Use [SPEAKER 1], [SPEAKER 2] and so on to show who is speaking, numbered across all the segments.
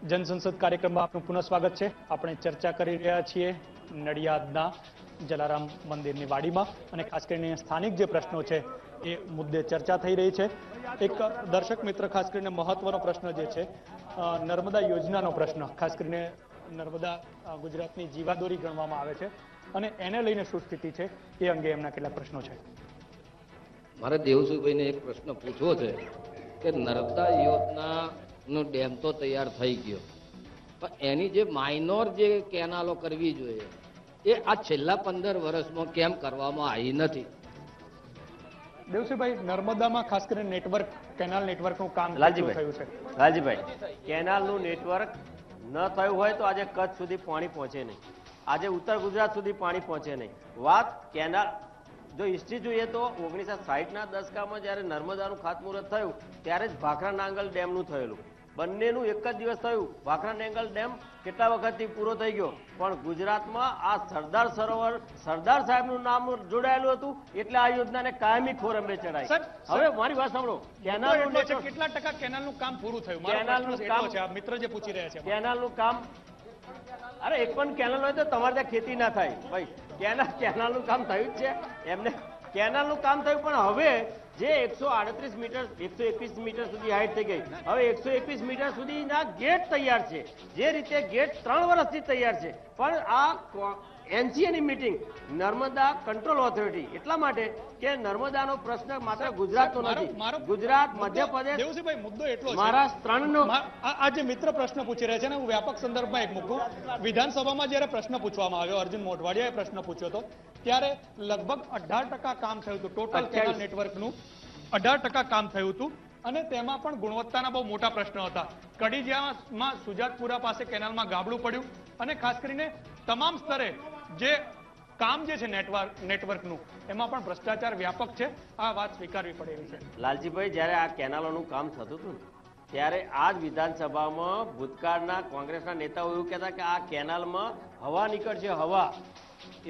[SPEAKER 1] જનસંસદ કાર્યક્રમમાં આપનું પુનઃ સ્વાગત છે. આપણે ચર્ચા કરી રહ્યા છીએ નડિયાદના જલારામ મંદિરની વાડીમાં અને ખાસ કરીને સ્થાનિક જે પ્રશ્નો છે એ મુદ્દે ચર્ચા થઈ રહી છે. એક દર્શક મિત્ર ખાસ કરીને મહત્વનો પ્રશ્ન જે છે નર્મદા યોજનાનો પ્રશ્ન, ખાસ કરીને નર્મદા ગુજરાતની જીવાદોરી ગણવામાં આવે છે અને એને લઈને શું સ્થિતિ છે એ અંગે એમના કેટલાક પ્રશ્નો છે.
[SPEAKER 2] મારે દેવસુભાઈને એક પ્રશ્ન પૂછવો છે કે નર્મદા યોજનાનો ડેમ તો તૈયાર થઈ ગયો. પણ એની જે માઇનોર જે કેનાલો કરવી જોઈએ એ આ છેલ્લા પંદર વર્ષમાં કેમ કરવામાં આવી નથી?
[SPEAKER 1] દેવસીભાઈ નર્મદામાં ખાસ કરીને નેટવર્ક કેનાલ નેટવર્કનું કામ
[SPEAKER 3] લાલજીભાઈ.
[SPEAKER 1] થયું છે?
[SPEAKER 3] રાજભાઈ કેનાલનું નેટવર્ક ન થયું હોય તો આજે કચ્છ સુધી પાણી પહોંચે નહીં. આજે ઉત્તર ગુજરાત સુધી પાણી પહોંચે નહીં. વાત કેનાલ જો હિસ્ટ્રી જોઈએ તો ઓગણીસો સાહીઠના દશકામાં જ્યારે નર્મદાનું ખાતમુહૂર્ત થયું ત્યારે જ ભાખરા નાંગલ ડેમનું થયેલું. બંનેનું એક જ દિવસ થયું. ભાખરા નેંગલ ડેમ કેટલા વખતથી પૂરો થઈ ગયો? પણ ગુજરાતમાં આ સરદાર સરોવર સરદાર સાહેબનું નામ જોડાયેલું હતું એટલે આ યોજનાને કાયમી ખોરંબે ચડાઈ હવે મારી વાત સાંભળો. નેટવર્ક
[SPEAKER 1] કેટલા ટકા કેનાલનું કામ પૂરું થયું?
[SPEAKER 3] કેનાલનું કામ-
[SPEAKER 1] છે મિત્ર જે પૂછી રહ્યા છે
[SPEAKER 3] કેનાલનું કામ અરે એક પણ કેનાલ હોય તો તમારે ત્યાં ખેતી ના થાય. ભાઈ કેનાલ કેનાલનું કામ થયું જ છે. એમને કેનાલનું કામ થયું પણ હવે જે એકસો આડત્રીસ મીટર એકસો એકવીસ મીટર સુધી હાઈટ થઈ ગઈ. હવે એકસો એકવીસ મીટર સુધીના ગેટ તૈયાર છે. જે રીતે ગેટ ત્રણ વર્ષથી તૈયાર છે. પણ આ એનસીએની મિટિંગ નર્મદા કંટ્રોલ ઓથોરિટી. એટલા માટે કે નર્મદાનો પ્રશ્ન માત્ર ગુજરાતનો નથી. ગુજરાત મધ્યપ્રદેશ
[SPEAKER 1] મુદ્દો એટલો
[SPEAKER 3] મહારાષ્ટ્ર ત્રણનો
[SPEAKER 1] આ આ જે મિત્ર પ્રશ્ન પૂછી રહ્યા છે ને હું વ્યાપક સંદર્ભમાં એક મૂકું. વિધાનસભામાં જ્યારે પ્રશ્ન પૂછવામાં આવ્યો અર્જુન મોઢવાડિયાએ પ્રશ્ન પૂછ્યો હતો ત્યારે લગભગ અઢાર ટકા કામ થયું હતું. ટોટલ કેનાલ નેટવર્કનું અઢાર ટકા કામ થયું હતું. અને તેમાં પણ ગુણવત્તાના બહુ મોટા પ્રશ્નો હતા. કડીજિયામાં સુજાતપુરા પાસે કેનાલમાં ગાબડું પડ્યું અને ખાસ કરીને તમામ સ્તરે જે કામ જે છે નેટવર્ક નેટવર્કનું એમાં પણ ભ્રષ્ટાચાર વ્યાપક છે. આ વાત સ્વીકારવી પડે એવી છે.
[SPEAKER 3] લાલજીભાઈ જ્યારે આ કેનાલોનું કામ થતું હતું ત્યારે આ જ વિધાનસભામાં ભૂતકાળના કોંગ્રેસના નેતાઓ એવું કહેતા કે આ કેનાલમાં હવા નીકળશે હવા.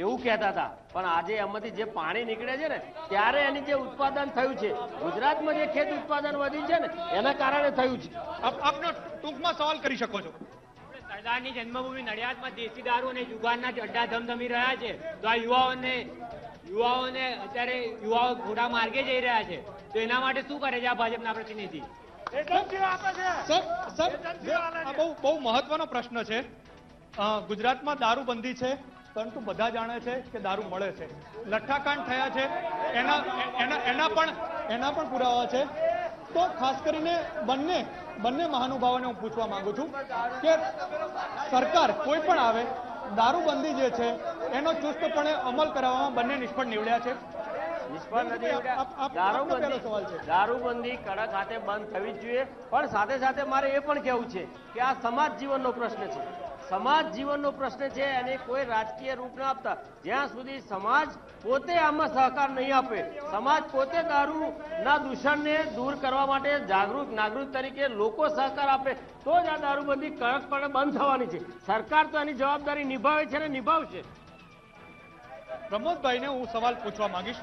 [SPEAKER 3] એવું કહેતા હતા. પણ આજે એમાંથી જે પાણી નીકળે છે ને ત્યારે એની જે ઉત્પાદન થયું છે ગુજરાતમાં જે ખેત ઉત્પાદન વધ્યું છે ને એના કારણે થયું છે.
[SPEAKER 1] આપનો ટૂંકમાં સવાલ કરી શકો છો.
[SPEAKER 4] સરદારની જન્મભૂમિ નડિયાદમાં દેશી દારૂ અને જુગારના અડ્ડા ધમધમી રહ્યા છે. તો આ યુવાઓને યુવાઓને અત્યારે યુવાઓ ખોટા માર્ગે જઈ રહ્યા છે. તો એના માટે શું કરે છે આ ભાજપના પ્રતિનિધિ?
[SPEAKER 1] બહુ બહુ મહત્વનો પ્રશ્ન છે. ગુજરાતમાં દારૂબંધી છે. પરંતુ બધા જાણે છે કે દારૂ મળે છે. લઠ્ઠાકાંડ થયા છે. એના એના એના પણ એના પણ પુરાવા છે. તો ખાસ કરીને બંને બંને મહાનુભાવોને હું પૂછવા માંગુ છું કે સરકાર કોઈ પણ આવે દારૂબંધી જે છે એનો ચુસ્તપણે અમલ કરાવવામાં બંને નિષ્ફળ નીવડ્યા છે.
[SPEAKER 3] નિષ્ફળ નથી દારૂબંધી કડક હાથે બંધ થવી જ જોઈએ. પણ સાથે સાથે મારે એ પણ કહેવું છે કે આ સમાજ જીવનનો પ્રશ્ન છે. સમાજ જીવનનો પ્રશ્ન છે અને કોઈ રાજકીય રૂપ ના આપતા જ્યાં સુધી સમાજ પોતે આમાં સહકાર નહીં આપે સમાજ પોતે દારૂના દૂષણને દૂર કરવા માટે જાગૃત નાગરિક તરીકે લોકો સહકાર આપે તો જ આ દારૂબંધી કડકપણે બંધ થવાની છે. સરકાર તો એની જવાબદારી નિભાવે છે અને નિભાવશે.
[SPEAKER 1] પ્રમોદભાઈને હું સવાલ પૂછવા માંગીશ.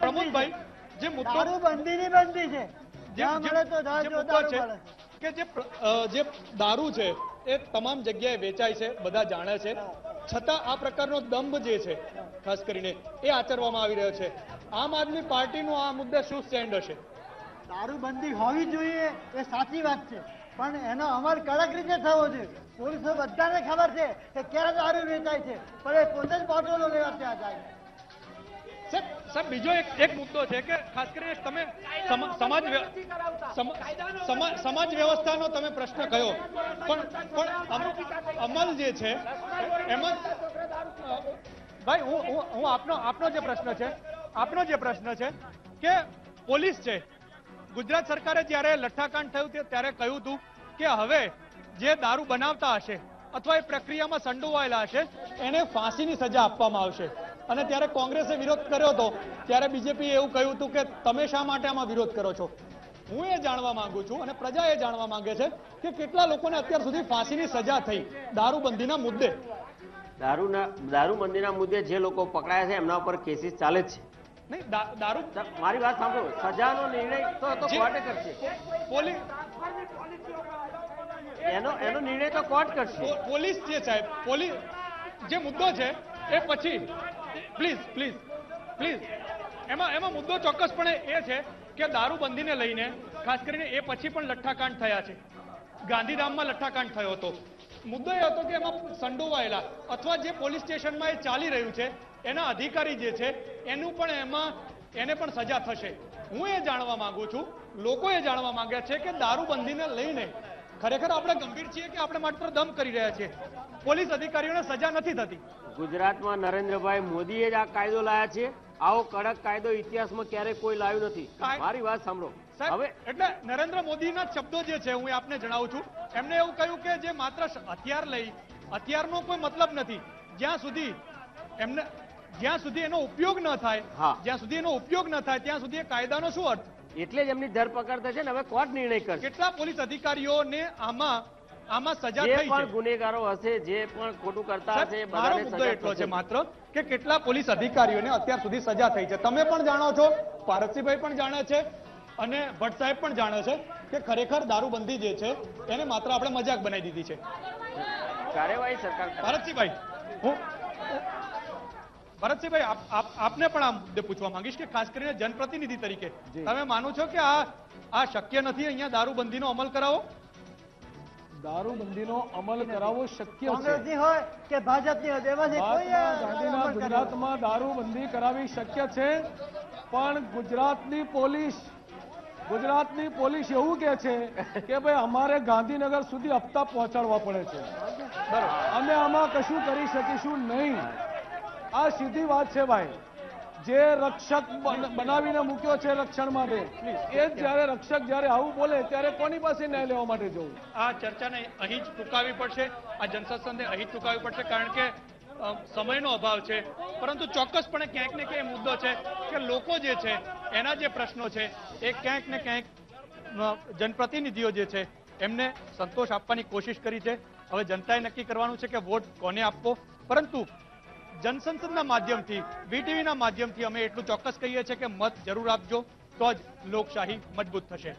[SPEAKER 1] પ્રમોદભાઈ જે મુદ્દો
[SPEAKER 5] બંધી બંધીની બંધી છે. જ્યાં મળે તો
[SPEAKER 1] છે. કે જે દારૂ છે, એ તમામ જગ્યાએ વેચાય છે, બધા જાણે છે. છતાં આ પ્રકારનો દંભ જે છે, ખાસ કરીને, એ આચરવામાં આવી રહ્યો છે. આમ આદમી પાર્ટીનો આ મુદ્દે શું સ્ટેન્ડ હશે?
[SPEAKER 5] દારૂ બંધી હોવી જોઈએ, એ સાચી વાત છે. પણ એનો અમલ કડક રીતે થવો જોઈએ. પોલીસો બધાને ખબર છે કે ક્યારે દારૂ વેચાય છે. પણ એ પોતે જ બોટલો લેવા ત્યાં જાય.
[SPEAKER 1] સાહેબ બીજો એક એક મુદ્દો છે કે ખાસ કરીને તમે સમ- સમાજ સમાજ વ્યવસ્થાનો તમે પ્રશ્ન કયો? પણ પણ અમલ જે છે એમાં ભાઈ હું હું આપનો આપનો જે પ્રશ્ન છે આપનો જે પ્રશ્ન છે કે પોલીસ છે. ગુજરાત સરકારે જ્યારે લઠ્ઠાકાંડ થયું ત્યારે કહ્યું હતું કે હવે જે દારૂ બનાવતા હશે અથવા એ પ્રક્રિયામાં સંડોવાયેલા હશે એને ફાંસીની સજા આપવામાં આવશે. અને ત્યારે કોંગ્રેસે વિરોધ કર્યો હતો. ત્યારે બીજેપીએ એવું કહ્યું હતું કે તમે શા માટે આમાં વિરોધ કરો છો? હું એ જાણવા માંગુ છું અને પ્રજા એ જાણવા માંગે છે કે કેટલા લોકોને અત્યાર સુધી ફાંસીની સજા થઈ દારૂબંધીના મુદ્દે.
[SPEAKER 3] દારૂના દારૂબંધીના મુદ્દે જે લોકો પકડાયા છે એમના ઉપર કેસીસ ચાલે છે.
[SPEAKER 1] નહીં દારૂ
[SPEAKER 3] મારી વાત સાંભળો સજાનો નિર્ણય તો તો
[SPEAKER 1] જે-
[SPEAKER 3] કરશે.
[SPEAKER 1] પોલીસ
[SPEAKER 3] એનો એનો નિર્ણય તો કોર્ટ કરશે.
[SPEAKER 1] પોલીસ જે સાહેબ પોલીસ જે મુદ્દો છે એ પછી પ્લીઝ પ્લીઝ પ્લીઝ એમાં એમાં મુદ્દો ચોક્કસપણે એ છે કે દારૂબંધીને લઈને, ખાસ કરીને એ પછી પણ લઠ્ઠાકાંડ થયા છે. ગાંધીધામમાં લઠ્ઠાકાંડ થયો હતો. મુદ્દો એ હતો કે એમાં સંડોવાયેલા અથવા જે પોલીસ સ્ટેશનમાં એ ચાલી રહ્યું છે, એના અધિકારી જે છે, એનું પણ એમાં, એને પણ સજા થશે. હું એ જાણવા માંગુ છું લોકો એ જાણવા માંગે છે કે દારૂબંધીને લઈને ખરેખર આપણે ગંભીર છીએ કે આપણે માત્ર દમ કરી રહ્યા છીએ? પોલીસ અધિકારીઓને સજા નથી થતી.
[SPEAKER 3] ગુજરાતમાં નરેન્દ્રભાઈ મોદીએ જ આ કાયદો લાયા છે. આવો કડક કાયદો ઇતિહાસમાં ક્યારેય કોઈ લાવ્યું નથી. મારી વાત સાંભળો. હવે
[SPEAKER 1] એટલે નરેન્દ્ર મોદીના શબ્દો જે છે હું આપને જણાવું છું. એમને એવું કહ્યું કે જે માત્ર હથિયાર લઈ હથિયારનો કોઈ મતલબ નથી. જ્યાં સુધી એમને જ્યાં સુધી એનો ઉપયોગ ન થાય જ્યાં સુધી એનો ઉપયોગ ન થાય ત્યાં સુધી એ કાયદાનો શું અર્થ?
[SPEAKER 3] એટલે જ એમની ધરપકડ થશે ને હવે કોર્ટ નિર્ણય કરશે.
[SPEAKER 1] કેટલા પોલીસ અધિકારીઓને આમાં આમાં સજા થઈ
[SPEAKER 3] પણ
[SPEAKER 1] છે?
[SPEAKER 3] ગુનેગારો હશે જે પણ ખોટું કરતા હશે
[SPEAKER 1] મારો મુદ્દો એટલો છે માત્ર કે કેટલા પોલીસ અધિકારીઓને અત્યાર સુધી સજા થઈ છે. તમે પણ જાણો છો પારસીભાઈ પણ જાણે છે અને ભટ્ટ સાહેબ પણ જાણે છે કે ખરેખર દારૂબંધી જે છે એને માત્ર આપણે મજાક બનાવી દીધી છે.
[SPEAKER 3] કાર્યવાહી સરકાર કરે.
[SPEAKER 1] ભરતસિંહભાઈ હું ભરતસિંહભાઈ આપ- આપ- આપને પણ આ મુદ્દે પૂછવા માંગીશ કે ખાસ કરીને જનપ્રતિનિધિ તરીકે તમે માનો છો કે આ આ શક્ય નથી અહીંયા દારૂબંધીનો અમલ કરાવો?
[SPEAKER 6] દારૂબંધીનો અમલ કરાવવો શક્ય છે.
[SPEAKER 5] હોય કે ભાજપની
[SPEAKER 6] ગાંધીના ગુજરાતમાં દારૂબંધી કરાવી શક્ય છે પણ ગુજરાતની પોલીસ ગુજરાતની પોલીસ એવું કે છે કે ભાઈ અમારે ગાંધીનગર સુધી હપ્તા પહોંચાડવા પડે છે. અમે આમાં કશું કરી શકીશું નહીં. આ સીધી વાત છે ભાઈ. જે રક્ષક બનાવીને મૂક્યો છે રક્ષણ માટે, એ જ્યારે રક્ષક જ્યારે આવું બોલે ત્યારે કોની પાસે ન્યાય લેવા માટે જવું?
[SPEAKER 1] આ ચર્ચાને અહીં જ ટૂંકાવી પડશે, આ જનસત્સંગને અહીં જ ટૂંકાવી પડશે, કારણ કે સમયનો અભાવ છે. પરંતુ ચોક્કસપણે ક્યાંક ને ક્યાંક મુદ્દો છે કે લોકો જે છે, એના જે પ્રશ્નો છે, એ ક્યાંક ને ક્યાંક જનપ્રતિનિધિઓ જે છે, એમને સંતોષ આપવાની કોશિશ કરી છે. હવે જનતાએ નક્કી કરવાનું છે કે વોટ કોને આપવો. પરંતુ જનસંસદના માધ્યમથી, વીટીવીના માધ્યમથી અમે એટલું ચોક્કસ કહીએ છીએ કે મત જરૂર આપજો, તો જ લોકશાહી મજબૂત થશે.